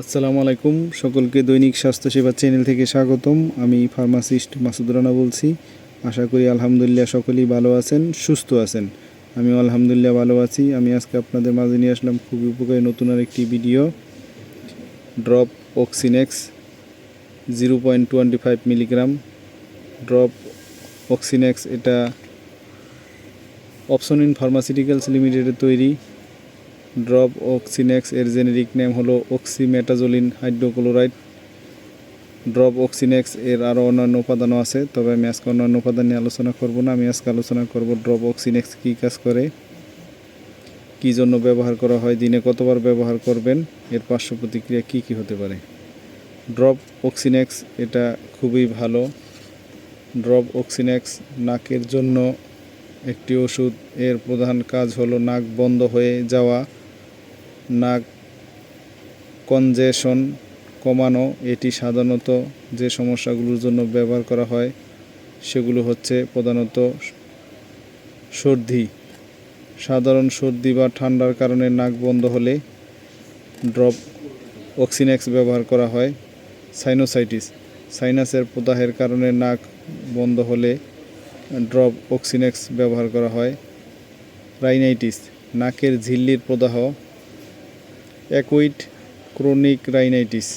আসসালামু আলাইকুম। সকলকে দৈনিক স্বাস্থ্যসেবা চ্যানেল থেকে স্বাগতম। আমি ফার্মাসিস্ট মাসুদ রানা বলছি। আশা করি আলহামদুলিল্লাহ সকলেই ভালো আছেন, সুস্থ আছেন। আমি আলহামদুলিল্লাহ ভালো আছি। আমি আজকে আপনাদের মাঝে নিয়ে আসলাম খুবই উপকারী নতুন আর একটি video. Drop Oxynex zero point twenty five milligram. Drop Oxynex এটা অপশন ইন ফার্মাসিউটিক্যালস লিমিটেডের তৈরি। ড্রপ অক্সিনেক্স এর জেনেরিক নেম হলো অক্সিমেটাজোলিন হাইড্রোক্লোরাইড। ড্রপ অক্সিনেক্স এর আরও অন্যান্য উপাদানও আছে, তবে আমি আজকে অন্যান্য উপাদান নিয়ে আলোচনা করব না। আমি আজকে আলোচনা করব ড্রপ অক্সিনেক্স কী কাজ করে, কী জন্য ব্যবহার করা হয়, দিনে কতবার ব্যবহার করবেন, এর পার্শ্ব প্রতিক্রিয়া কী কী হতে পারে। ড্রপ অক্সিনেক্স এটা খুবই ভালো। ড্রপ অক্সিনেক্স নাকের জন্য একটি ওষুধ, এর প্রধান কাজ হলো নাক বন্ধ হয়ে যাওয়া। নাক কনজেশন কমানো, এটি সাধারণত যে সমস্যাগুলোর জন্য ব্যবহার করা হয়, সেগুলো হচ্ছে প্রধানত সর্দি। সাধারণ সর্দি বা ঠান্ডার কারণে নাক বন্ধ হলে ড্রপ অক্সিনেক্স ব্যবহার করা হয়, সাইনোসাইটিস। সাইনাসের প্রদাহের কারণে নাক বন্ধ হলে ড্রপ অক্সিনেক্স ব্যবহার করা হয়, রাইনাইটিস। নাকের ঝিল্লির প্রদাহ অ্যাকুইড ক্রনিক রাইনাইটিস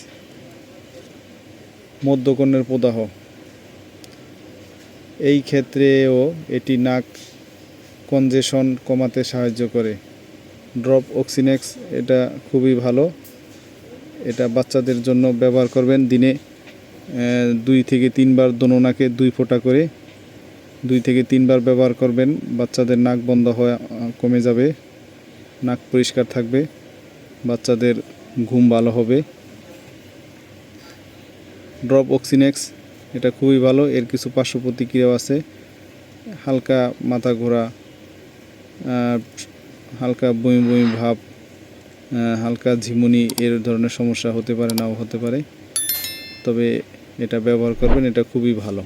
মধ্যকর্ণের প্রদাহ। এই ক্ষেত্রেও এটি নাক কনজেশন কমাতে সাহায্য করে। ড্রপ অক্সিনেক্স, এটা খুবই ভালো। এটা বাচ্চাদের জন্য ব্যবহার করবেন দিনে দুই থেকে তিনবার দোনোনাকে দুই ফোঁটা করে। দুই থেকে তিনবার ব্যবহার করবেন, বাচ্চাদের নাক বন্ধ হওয়া কমে যাবে, নাক পরিষ্কার থাকবে। বাচ্চাদের ঘুম ভালো হবে। ড্রপ অক্সিনেক্স এটা খুবই ভালো। এর কিছু পার্শ্ব প্রতিক্রিয়াও আছে। হালকা মাথা ঘোরা হালকা বমি বমি ভাব হালকা ঝিমুনি, এর ধরনের সমস্যা হতে পারে, নাও হতে পারে। তবে এটা ব্যবহার করবেন, এটা খুবই ভালো।